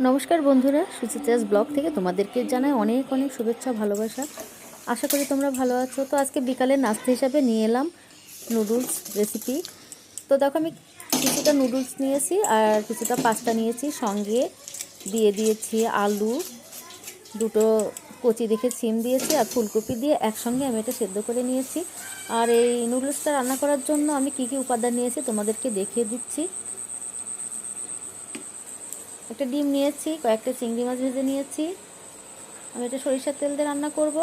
নমস্কার বন্ধুরা, সুচিত্রাস ব্লগ থেকে তোমাদেরকে জানাই অনেক অনেক শুভেচ্ছা, ভালোবাসা। আশা করি তোমরা ভালো আছো। তো আজকে বিকালে নাস্তা হিসাবে নিয়ে এলাম নুডলস রেসিপি। তো দেখো আমি কিছুটা নুডলস নিয়েছি আর কিছুটা পাস্তা নিয়েছি। সঙ্গে দিয়ে দিয়েছি আলু, দুটো কচি দেখে সিম দিয়েছি আর ফুলকপি দিয়ে একসঙ্গে আমি এটা সেদ্ধ করে নিয়েছি। আর এই নুডলসটা রান্না করার জন্য আমি কি কি উপাদান নিয়েছি তোমাদেরকে দেখিয়ে দিচ্ছি। একটা ডিম নিয়েছি, কয়েকটা চিংড়ি মাছ ভেজে নিয়েছি। আমি এটা সরিষার তেল দিয়ে রান্না করব।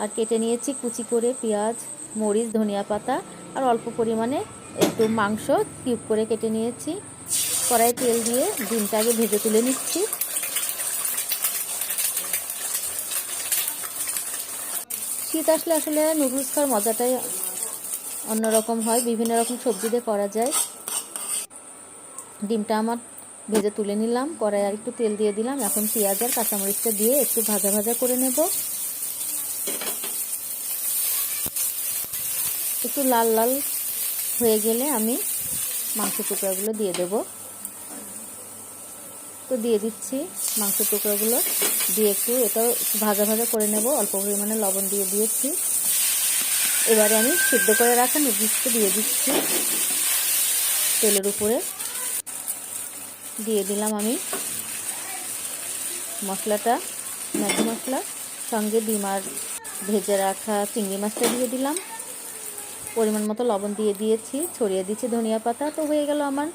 আর কেটে নিয়েছি কুচি করে পেঁয়াজ, মরিচ, ধনিয়া পাতা, আর অল্প পরিমাণে একটু মাংস কিউব করে কেটে নিয়েছি। কড়াই তেল দিয়ে ডিমটা আগে ভেজে তুলে নিচ্ছি। শীত আসলে আসলে নুডলস খাওয়ার মজাটাই অন্যরকম হয়, বিভিন্ন রকম সবজি দিয়ে করা যায়। ডিমটা আমার ভেজে তুলে নিলাম কড়াই আর একটু তেল দিয়ে দিলাম। এখন পেঁয়াজ আর কাঁচামরিচটা দিয়ে একটু ভাজা ভাজা করে নেব। একটু লাল লাল হয়ে গেলে আমি মাংস টুকরাগুলো দিয়ে দেব। তো দিয়ে দিচ্ছি মাংস টুকরাগুলো। দিয়ে একটু এটাও ভাজা ভাজা করে নেব, অল্প পরিমাণে লবণ দিয়ে দিয়েছি। এবারে আমি সিদ্ধ করে রাখা নুডলসটা দিয়ে দিচ্ছি তেলের উপরে। দিয়ে দিলাম আমি মশলাটা, ম্যাগি মশলা, সঙ্গে ডিম আর ভেজে রাখা চিংড়ি মাছটা দিয়ে দিলাম। পরিমাণ মতো লবণ দিয়ে দিয়েছি, ছড়িয়ে দিচ্ছি ধনিয়া পাতা। তো হয়ে গেল আমার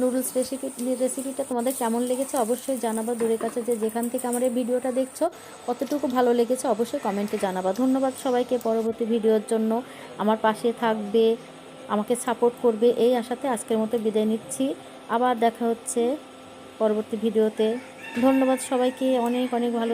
নুডলস রেসিপি রেসিপিটা তোমাদের কেমন লেগেছে অবশ্যই জানাবা। দূরের কাছে যে যেখান থেকে আমার এই ভিডিওটা দেখছ, কতটুকু ভালো লেগেছে অবশ্যই কমেন্টে জানাবা। ধন্যবাদ সবাইকে পরবর্তী ভিডিওর জন্য। আমার পাশে থাকবে, আমাকে সাপোর্ট করবে, এই আশাতে আজকের মতো বিদায় নিচ্ছি। আবার দেখা হচ্ছে। পরবর্তী ভিডিওতে। ধন্যবাদ সবাইকে অনেক অনেক ভালো